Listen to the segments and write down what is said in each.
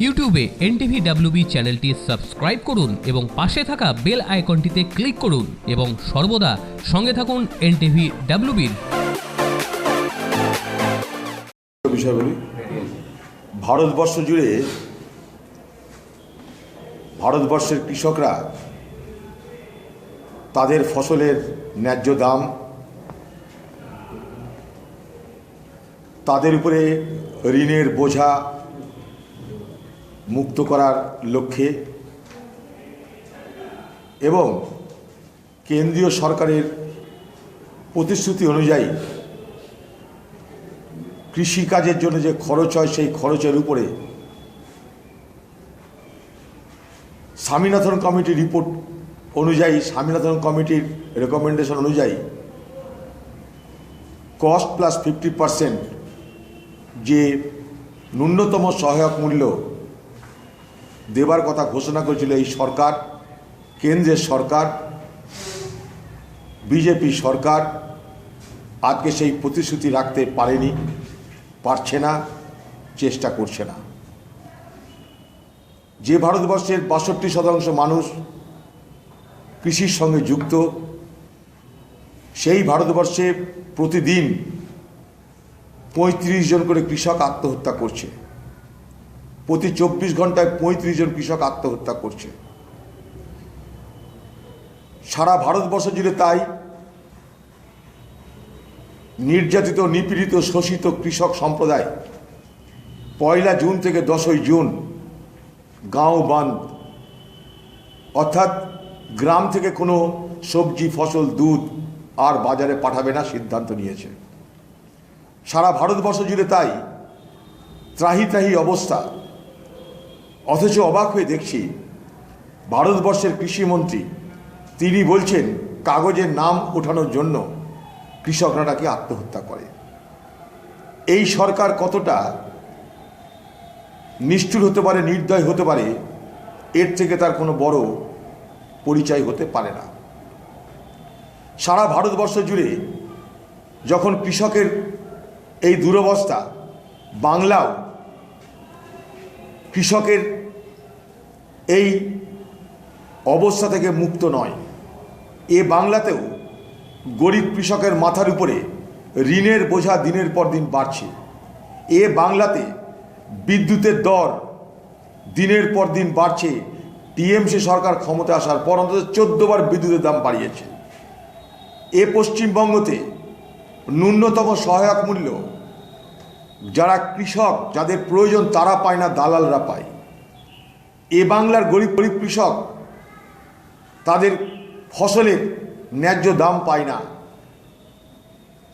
ইউটিউবে N NTV WB চ্যানেলটি subscribe করুন এবং পাশে থাকা বেল আইকনটিতে ক্লিক করুন এবং সর্বদা সঙ্গে থাকুন এনটিভি ডাব্লিউবির বিষয় বলি ভারতবর্ষ জুড়ে ভারতবর্ষের কৃষকরা তাদের ফসলের ন্যায্য দাম, তাদের উপরে ঋণের বোঝা মুক্ত করার লক্ষ্যে এবং কেন্দ্রীয় সরকারের প্রতিশ্রুতি অনুযায়ী কৃষিকাজের জন্য যে খরচ হয়, সেই খরচের উপরে স্বামীনাথন কমিটির রিপোর্ট অনুযায়ী, স্বামীনাথন কমিটির রেকমেন্ডেশন অনুযায়ী কস্ট প্লাস ফিফটি পারসেন্ট যে ন্যূনতম সহায়ক মূল্য দেবার কথা ঘোষণা করেছিল এই সরকার, কেন্দ্রের সরকার বিজেপি সরকার, আজকে সেই প্রতিশ্রুতি রাখতে পারেনি, পারছে না, চেষ্টা করছে না। যে ভারতবর্ষের বাষট্টি শতাংশ মানুষ কৃষির সঙ্গে যুক্ত, সেই ভারতবর্ষে প্রতিদিন পঁয়ত্রিশ জন করে কৃষক আত্মহত্যা করছে। প্রতি চব্বিশ ঘন্টায় পঁয়ত্রিশ জন কৃষক আত্মহত্যা করছে। সারা ভারতবর্ষ জুড়ে তাই নির্যাতিত, নিপীড়িত, শোষিত কৃষক সম্প্রদায় পয়লা জুন থেকে দশই জুন গাঁও বান্ধ। অর্থাৎ গ্রাম থেকে কোনো সবজি, ফসল, দুধ আর বাজারে পাঠাবে না সিদ্ধান্ত নিয়েছে। সারা ভারতবর্ষ জুড়ে তাই ত্রাহি ত্রাহি অবস্থা। অথচ অবাক হয়ে দেখছি ভারতবর্ষের কৃষিমন্ত্রী, তিনি বলছেন কাগজের নাম ওঠানোর জন্য কৃষকরা নাকি আত্মহত্যা করে। এই সরকার কতটা নিষ্ঠুর হতে পারে, নির্দয় হতে পারে, এর থেকে তার কোনো বড় পরিচয় হতে পারে না। সারা ভারতবর্ষ জুড়ে যখন কৃষকের এই দুরবস্থা, বাংলাও কৃষকের এই অবস্থা থেকে মুক্ত নয়। এ বাংলাতেও গরিব কৃষকের মাথার উপরে ঋণের বোঝা দিনের পর দিন বাড়ছে। এ বাংলাতে বিদ্যুতের দর দিনের পর দিন বাড়ছে। টিএমসি সরকার ক্ষমতা আসার পর অন্তত চোদ্দবার বিদ্যুতের দাম বাড়িয়েছে। এ পশ্চিমবঙ্গতে ন্যূনতম সহায়ক মূল্য যারা কৃষক, যাদের প্রয়োজন তারা পায় না, দালালরা পায়। এ বাংলার গরিব গরিব কৃষক, তাদের ফসলের ন্যায্য দাম পায় না।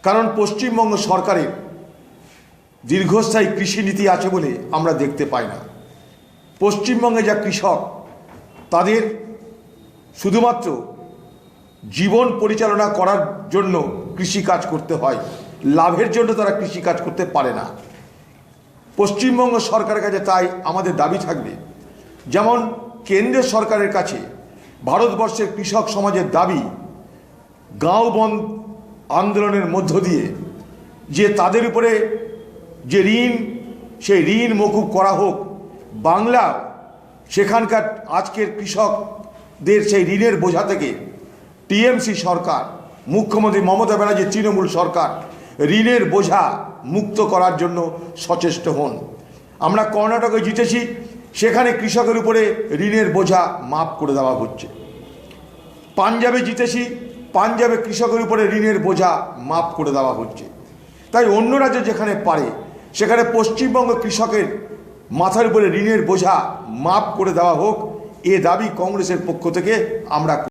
কারণ পশ্চিমবঙ্গ সরকারের দীর্ঘস্থায়ী কৃষি নীতি আছে বলে আমরা দেখতে পাই না। পশ্চিমবঙ্গে যা কৃষক, তাদের শুধুমাত্র জীবন পরিচালনা করার জন্য কৃষিকাজ করতে হয়। লাভের জন্য তারা কৃষিকাজ করতে পারে না। পশ্চিমবঙ্গ সরকারের কাছে তাই আমাদের দাবি থাকবে। যেমন কেন্দ্রের সরকারের কাছে ভারতবর্ষের কৃষক সমাজের দাবি, গাঁও বন্ধ আন্দোলনের মধ্য দিয়ে যে তাদের উপরে যে ঋণ, সেই ঋণ মকুব করা হোক, বাংলা সেখানকার আজকের কৃষকদের সেই ঋণের বোঝা থেকে টিএমসি সরকার, মুখ্যমন্ত্রী মমতা ব্যানার্জি, তৃণমূল সরকার ঋণের বোঝা মুক্ত করার জন্য সচেষ্ট হন। আমরা কর্ণাটকে জিতেছি, সেখানে কৃষকের উপরে ঋণের বোঝা মাফ করে দেওয়া হচ্ছে। পাঞ্জাবে জিতেছি, পাঞ্জাবে কৃষকের উপরে ঋণের বোঝা মাফ করে দেওয়া হচ্ছে। তাই অন্য রাজ্যে যেখানে পারে, সেখানে পশ্চিমবঙ্গ কৃষকের মাথার উপরে ঋণের বোঝা মাফ করে দেওয়া হোক, এ দাবি কংগ্রেসের পক্ষ থেকে আমরা